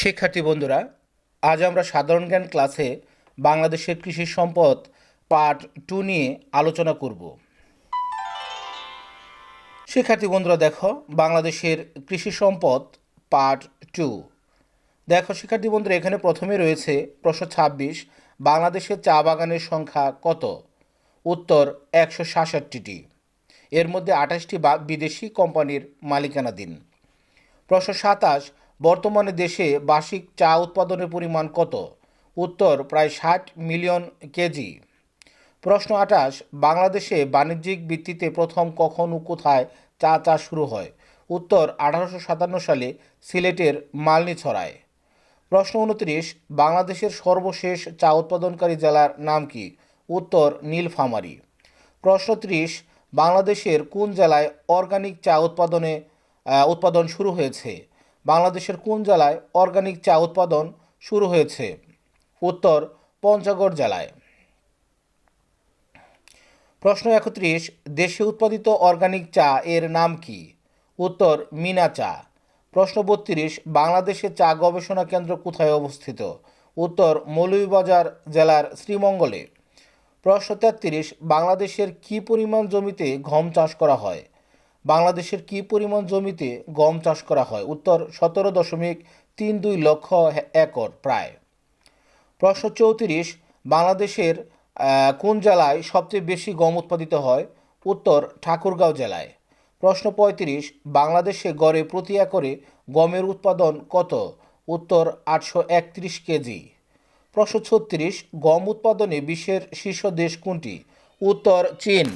শিক্ষার্থী বন্ধুরা, আজ আমরা সাধারণ জ্ঞান ক্লাসে বাংলাদেশের কৃষি সম্পদ পার্ট টু নিয়ে আলোচনা করব। শিক্ষার্থী বন্ধুরা, দেখো, বাংলাদেশের কৃষি সম্পদ পার্ট টু। দেখো, শিক্ষার্থী বন্ধুরা, এখানে প্রথমে রয়েছে প্রশ্ন ছাব্বিশ, বাংলাদেশের চা বাগানের সংখ্যা কত? উত্তর, একশো সাতষট্টিটি। এর মধ্যে আঠাশটি বিদেশি কোম্পানির মালিকানাধীন। প্রশ্ন সাতাশ বর্তমানে দেশে বার্ষিক চা উৎপাদনের পরিমাণ কত? উত্তর, প্রায় ষাট মিলিয়ন কেজি। প্রশ্ন আঠাশ, বাংলাদেশে বাণিজ্যিক ভিত্তিতে প্রথম কখন ও কোথায় চা চাষ শুরু হয়? উত্তর, আঠারোশো সাতান্ন সালে সিলেটের মালনীছড়ায় প্রশ্ন উনত্রিশ, বাংলাদেশের সর্বশেষ চা উৎপাদনকারী জেলার নাম কি? উত্তর, নীলফামারী। প্রশ্ন ত্রিশ, বাংলাদেশের কোন জেলায় অর্গানিক চা উৎপাদনে উৎপাদন শুরু হয়েছে? বাংলাদেশের কোন জেলায় অর্গানিক চা উৎপাদন শুরু হয়েছে? উত্তর, পঞ্চগড় জেলায়। প্রশ্ন একত্রিশ, দেশে উৎপাদিত অর্গানিক চা এর নাম কি? উত্তর, মিনা চা। প্রশ্ন বত্রিশ, বাংলাদেশে চা গবেষণা কেন্দ্র কোথায় অবস্থিত? উত্তর, মৌলভীবাজার জেলার শ্রীমঙ্গলে। প্রশ্ন তেত্রিশ, বাংলাদেশের কি পরিমাণ জমিতে গম চাষ করা হয়? বাংলাদেশের কি পরিমাণ জমিতে গম চাষ করা হয়? উত্তর, সতেরো দশমিক তিন দুই লক্ষ একর প্রায়। প্রশ্ন চৌত্রিশ, বাংলাদেশের কোন জেলায় সবচেয়ে বেশি গম উৎপাদিত হয়? উত্তর, ঠাকুরগাঁও জেলায়। প্রশ্ন পঁয়ত্রিশ, বাংলাদেশে গড়ে প্রতি একরে গমের উৎপাদন কত? উত্তর, আটশো একত্রিশ কেজি। প্রশ্ন ছত্রিশ, গম উৎপাদনে বিশ্বের শীর্ষ দেশ কোনটি? উত্তর, চীন।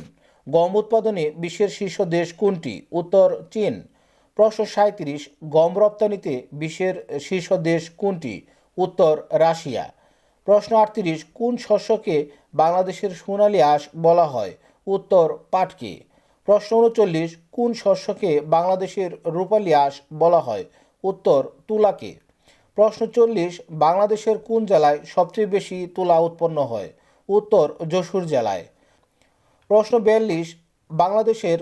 গম উৎপাদনে বিশ্বের শীর্ষ দেশ কোনটি? উত্তর, চীন। প্রশ্ন সাঁত্রিশ গম রপ্তানিতে বিশ্বের শীর্ষ দেশ কোনটি? উত্তর, রাশিয়া। প্রশ্ন আটত্রিশ, কোন শস্যকে বাংলাদেশের সোনালী আঁশ বলা হয়? উত্তর, পাটকে। প্রশ্ন উনচল্লিশ, কোন শস্যকে বাংলাদেশের রূপালী আঁশ বলা হয়? উত্তর, তুলাকে। প্রশ্ন চল্লিশ, বাংলাদেশের কোন জেলায় সবচেয়ে বেশি তুলা উৎপন্ন হয়? উত্তর, যশোর জেলায়। প্রশ্ন বিয়াল্লিশ, বাংলাদেশের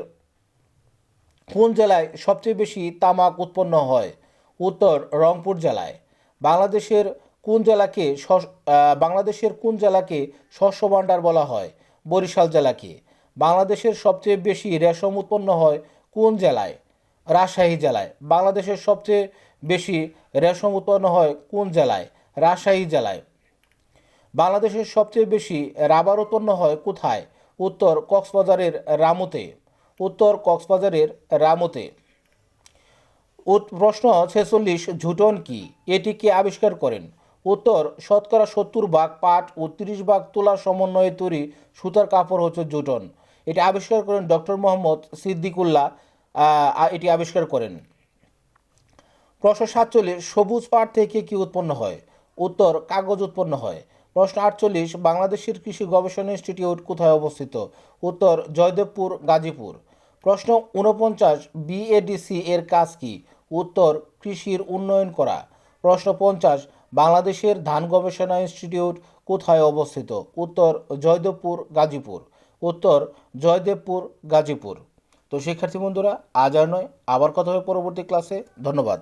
কোন জেলায় সবচেয়ে বেশি তামাক উৎপন্ন হয়? উত্তর, রংপুর জেলায়। বাংলাদেশের কোন জেলাকে বাংলাদেশের কোন জেলাকে শস্য ভাণ্ডার বলা হয়? বরিশাল জেলাকে। বাংলাদেশের সবচেয়ে বেশি রেশম উৎপন্ন হয় কোন জেলায়? রাজশাহী জেলায়। বাংলাদেশের সবচেয়ে বেশি রেশম উৎপন্ন হয় কোন জেলায়? রাজশাহী জেলায়। বাংলাদেশের সবচেয়ে বেশি রাবার উৎপন্ন হয় কোথায়? উত্তর কক্সবাজারের রামুতে। উত্তর কক্সবাজারের রামুতে। প্রশ্ন ছেচল্লিশ, ঝুটন কি? এটি কে আবিষ্কার করেন? উত্তর, শতকরা সত্তর ভাগ পাট ও তিরিশ ভাগ তুলার সমন্বয়ে তৈরি সুতার কাপড় হচ্ছে জুটন এটি আবিষ্কার করেন ডক্টর মোহাম্মদ সিদ্দিকুল্লাহ এটি আবিষ্কার করেন। প্রশ্ন সাতচল্লিশ, সবুজ পাট থেকে কি উৎপন্ন হয়? উত্তর, কাগজ উৎপন্ন হয়। প্রশ্ন আটচল্লিশ, বাংলাদেশের কৃষি গবেষণা ইনস্টিটিউট কোথায় অবস্থিত? উত্তর, জয়দেবপুর, গাজীপুর। প্রশ্ন উনপঞ্চাশ বিএডিসি এর কাজ কি? উত্তর, কৃষির উন্নয়ন করা। প্রশ্ন পঞ্চাশ, বাংলাদেশের ধান গবেষণা ইনস্টিটিউট কোথায় অবস্থিত? উত্তর, জয়দেবপুর, গাজীপুর। উত্তর, জয়দেবপুর, গাজীপুর। তো শিক্ষার্থী বন্ধুরা, আজ আর নয়, আবার কথা হবে পরবর্তী ক্লাসে ধন্যবাদ।